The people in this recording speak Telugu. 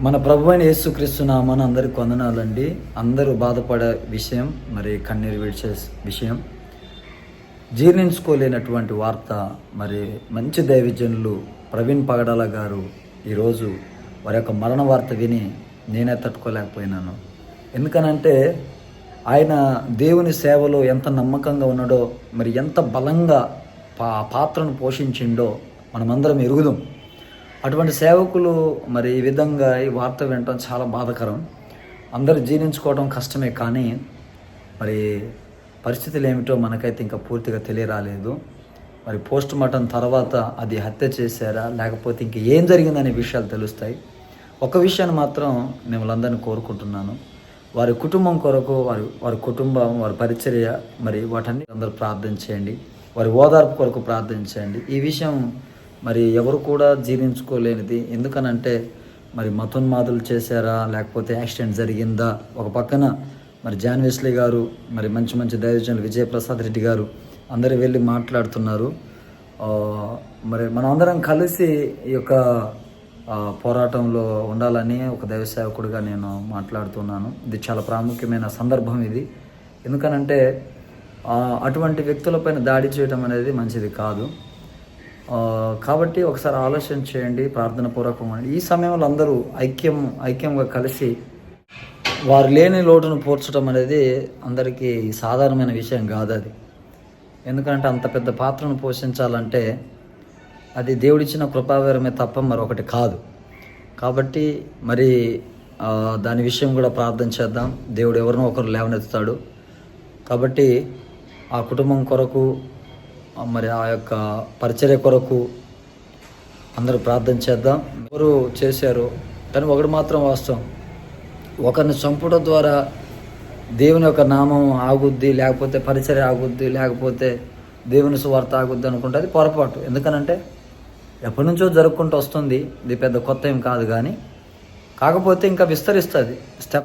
మన ప్రభు అయిన యేసుక్రీస్తు అందరికి వందనాలండి. అందరూ బాధపడే విషయం మరి కన్నీరు విడిచే విషయం. జీర్ణించుకోలేనటువంటి వార్త మరి మంచి దైవజనులు ప్రవీణ్ పగడాల గారు ఈరోజు వారి యొక్క మరణ వార్త విని నేనే తట్టుకోలేకపోయినాను. ఎందుకనంటే ఆయన దేవుని సేవలో ఎంత నమ్మకంగా ఉన్నాడో మరి ఎంత బలంగా పా పాత్రను పోషించిండో మనమందరం ఎరుగుదాం. అటువంటి సేవకులు మరి ఈ విధంగా ఈ వార్త వినటం చాలా బాధకరం. అందరూ జీర్ణించుకోవడం కష్టమే కానీ మరి పరిస్థితులు ఏమిటో మనకైతే ఇంకా పూర్తిగా తెలియరాలేదు. మరి పోస్ట్ మార్టం తర్వాత అది హత్య చేశారా లేకపోతే ఇంక ఏం జరిగిందనే విషయాలు తెలుస్తాయి. ఒక విషయాన్ని మాత్రం మిమ్మల్ని అందరినీ కోరుకుంటున్నాను. వారి కుటుంబం కొరకు వారి వారి కుటుంబం వారి పరిచర్య మరి వాటన్ని అందరూ ప్రార్థన చేయండి. వారి ఓదార్పు కొరకు ప్రార్థన చేయండి. ఈ విషయం మరి ఎవరు కూడా జీర్ణించుకోలేనిది. ఎందుకనంటే మరి మతోన్మాదులు చేశారా లేకపోతే యాక్సిడెంట్ జరిగిందా? ఒక పక్కన మరి జాన్ వెస్లీ గారు మరి మంచి మంచి దైవజనులు విజయప్రసాద్ రెడ్డి గారు అందరూ వెళ్ళి మాట్లాడుతున్నారు. మరి మనం అందరం కలిసి ఈ యొక్క పోరాటంలో ఉండాలని ఒక దైవ సేవకుడిగా నేను మాట్లాడుతున్నాను. ఇది చాలా ప్రాముఖ్యమైన సందర్భం ఇది. ఎందుకనంటే అటువంటి వ్యక్తులపైన దాడి చేయడం అనేది మంచిది కాదు. కాబట్టి ఒకసారి ఆలోచన చేయండి ప్రార్థన పూర్వకంగా ఈ సమయంలో అందరూ ఐక్యం ఐక్యంగా కలిసి వారు లేని లోటును పోర్చడం అనేది అందరికీ సాధారణమైన విషయం కాదు అది. ఎందుకంటే అంత పెద్ద పాత్రను పోషించాలంటే అది దేవుడిచ్చిన కృపావేరమే తప్ప మరొకటి కాదు. కాబట్టి మరి దాని విషయం కూడా ప్రార్థన చేద్దాం. దేవుడు ఎవరినో ఒకరు లేవనెత్తుతాడు. కాబట్టి ఆ కుటుంబం కొరకు మరి ఆ యొక్క పరిచర్య కొరకు అందరూ ప్రార్థన చేద్దాం. ఎవరు చేశారు కానీ ఒకటి మాత్రం వాస్తవం. ఒకరిని చంపడం ద్వారా దేవుని యొక్క నామం ఆగుద్ది లేకపోతే పరిచర్య ఆగుద్ది లేకపోతే దేవుని సువార్త ఆగుద్ది అనుకుంటే అది పొరపాటు. ఎందుకనంటే ఎప్పటి నుంచో జరుపుకుంటూ వస్తుంది. ఇది పెద్ద కొత్త ఏం కాదు కానీ కాకపోతే ఇంకా విస్తరిస్తుంది. స్టెప్